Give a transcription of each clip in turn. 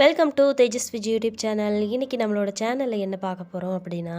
Welcome to Tejaswi YouTube channel இன்றைக்கி நம்மளோட சேனலில் என்ன பார்க்க போகிறோம் அப்படின்னா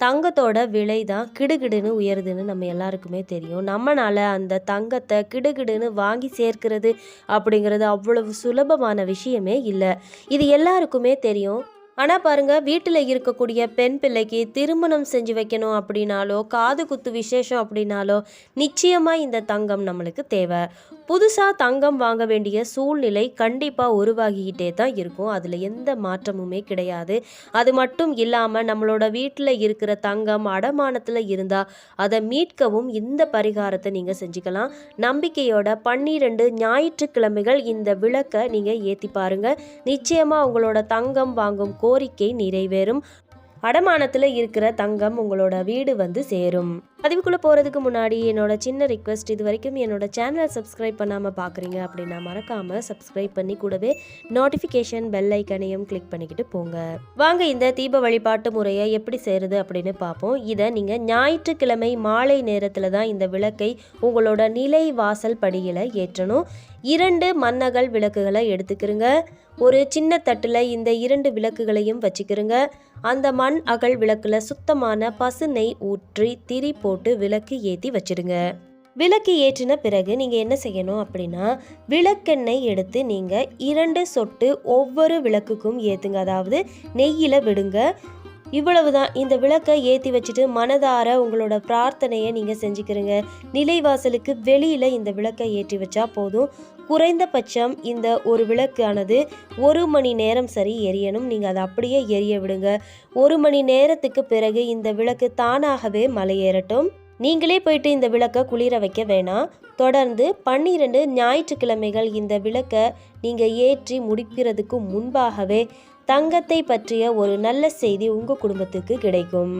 தங்கத்தோட விலை தான் கிடுகிடுன்னு உயருதுன்னு நம்ம எல்லாருக்குமே தெரியும். நம்மனால் அந்த தங்கத்தை கிடுகிடுன்னு வாங்கி சேர்க்கிறது அப்படிங்கிறது அவ்வளவு சுலபமான விஷயமே இல்லை. இது எல்லாருக்குமே தெரியும். ஆனால் பாருங்கள் வீட்டில் இருக்கக்கூடிய பெண் பிள்ளைக்கு திருமணம் செஞ்சு வைக்கணும் அப்படின்னாலோ காது குத்து விசேஷம் அப்படின்னாலோ நிச்சயமாக இந்த தங்கம் நம்மளுக்கு தேவை. புதுசாக தங்கம் வாங்க வேண்டிய சூழ்நிலை கண்டிப்பாக உருவாகிக்கிட்டே தான் இருக்கும். அதில் எந்த மாற்றமுமே கிடையாது. அது மட்டும் இல்லாமல் நம்மளோட வீட்டில் இருக்கிற தங்கம் அடமானத்தில் இருந்தால் அதை மீட்கவும் இந்த பரிகாரத்தை நீங்கள் செஞ்சுக்கலாம். நம்பிக்கையோட பன்னிரெண்டு ஞாயிற்றுக்கிழமைகள் இந்த விளக்கை நீங்கள் ஏற்றி பாருங்கள் நிச்சயமாக உங்களோட தங்கம் வாங்கும் கோரிக்கை நிறைவேறும். அடமானத்தில் இருக்கிற தங்கம் உங்களோட வீடு வந்து சேரும். பதிவுக்குள்ளே போகிறதுக்கு முன்னாடி என்னோட சின்ன ரிக்வெஸ்ட் இது வரைக்கும் என்னோட சேனலை சப்ஸ்கிரைப் பண்ணாமல் பார்க்குறீங்க அப்படின்னா மறக்காமல் சப்ஸ்கிரைப் பண்ணி கூடவே நோட்டிஃபிகேஷன் பெல் ஐக்கனையும் கிளிக் பண்ணிக்கிட்டு போங்க. வாங்க இந்த தீப வழிபாட்டு முறையை எப்படி செய்கிறது அப்படின்னு பார்ப்போம். இதை நீங்கள் ஞாயிற்றுக்கிழமை மாலை நேரத்தில் தான் இந்த விளக்கை உங்களோட நிலை வாசல் படியில் ஏற்றணும். இரண்டு மன்னகள் விளக்குகளை எடுத்துக்கிறங்க. ஒரு சின்ன தட்டில் இந்த இரண்டு விளக்குகளையும் வச்சுக்கிறங்க. அந்த மண் அகல் விளக்கில் சுத்தமான பசு நெய் ஊற்றி திரி போட்டு விளக்கு ஏற்றி வச்சிடுங்க. விளக்கு ஏற்றின பிறகு நீங்கள் என்ன செய்யணும் அப்படின்னா விளக்கெண்ணெய் எடுத்து நீங்கள் இரண்டு சொட்டு ஒவ்வொரு விளக்குக்கும் ஏற்றுங்க அதாவது நெய்யில் விடுங்க. இவ்வளவுதான். இந்த விளக்கை ஏற்றி வச்சுட்டு மனதார உங்களோட பிரார்த்தனையை நீங்கள் செஞ்சுக்கிறீங்க. நிலைவாசலுக்கு வெளியில் இந்த விளக்கை ஏற்றி வச்சா போதும். குறைந்தபட்சம் இந்த ஒரு விளக்கானது ஒரு மணி நேரம் சரி எரியணும். நீங்கள் அதை அப்படியே எரிய விடுங்க. ஒரு மணி நேரத்துக்கு பிறகு இந்த விளக்கு தானாகவே மலையேறட்டும் நீங்களே போயிட்டு இந்த விளக்கை குளிர வைக்க வேணாம். தொடர்ந்து பன்னிரண்டு ஞாயிற்றுக்கிழமைகள் இந்த விளக்கை நீங்கள் ஏற்றி முடிக்கிறதுக்கு முன்பாகவே தங்கத்தை பற்றிய ஒரு நல்ல செய்தி உங்கள் குடும்பத்துக்கு கிடைக்கும்.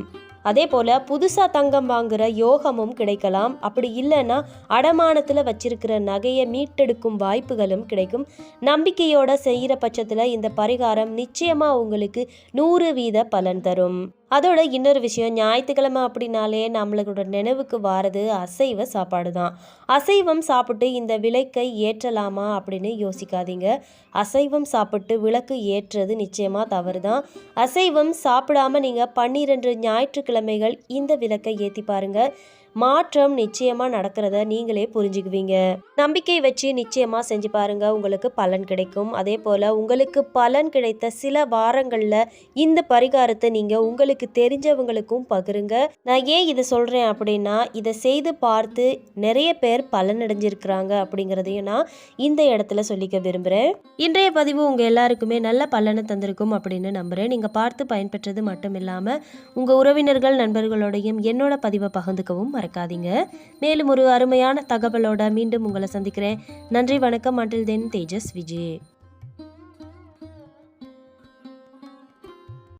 அதே போல் புதுசாக தங்கம் வாங்குகிற யோகமும் கிடைக்கலாம். அப்படி இல்லைன்னா அடமானத்தில் வச்சிருக்கிற நகையை மீட்டெடுக்கும் வாய்ப்புகளும் கிடைக்கும். நம்பிக்கையோட செய்கிற பட்சத்தில் இந்த பரிகாரம் நிச்சயமாக உங்களுக்கு நூறு வீத பலன் தரும். அதோட இன்னொரு விஷயம் ஞாயிற்றுக்கிழமை அப்படின்னாலே நம்மளோட நினைவுக்கு வாரது அசைவ சாப்பாடு தான் அசைவம் சாப்பிட்டு இந்த விளக்கை ஏற்றலாமா அப்படின்னு யோசிக்காதீங்க. அசைவம் சாப்பிட்டு விளக்கு ஏற்றுறது நிச்சயமாக தவறு தான் அசைவம் சாப்பிடாம நீங்கள் பன்னிரெண்டு ஞாயிற்றுக்கிழமைகள் இந்த விளக்கை ஏற்றி பாருங்கள் மாற்றம் நிச்சயமாக நடக்கிறத நீங்களே புரிஞ்சுக்குவீங்க. நம்பிக்கை வச்சு நிச்சயமாக செஞ்சு பாருங்க உங்களுக்கு பலன் கிடைக்கும். அதே போல் உங்களுக்கு பலன் கிடைத்த சில வாரங்களில் இந்த பரிகாரத்தை நீங்கள் உங்களுக்கு தெரிஞ்சவங்களுக்கும் பகிருங்க. நான் ஏன் இதை சொல்கிறேன் அப்படின்னா இதை செய்து பார்த்து நிறைய பேர் பலன் அடைஞ்சிருக்கிறாங்க அப்படிங்கிறதையும் நான் இந்த இடத்துல சொல்லிக்க விரும்புகிறேன் இன்றைய பதிவு உங்கள் எல்லாருக்குமே நல்ல பலனை தந்திருக்கும் அப்படின்னு நம்புகிறேன் நீங்கள் பார்த்து பயன்பெற்றது மட்டும் இல்லாமல் உங்கள் உறவினர்கள் நண்பர்களோடையும் என்னோட பதிவை பகிர்ந்துக்கவும் மறக்காதீங்க. மேலும் ஒரு அருமையான தகவலோட மீண்டும் உங்களை சந்திக்கிறேன். நன்றி வணக்கம். Until then Tejas Vijay.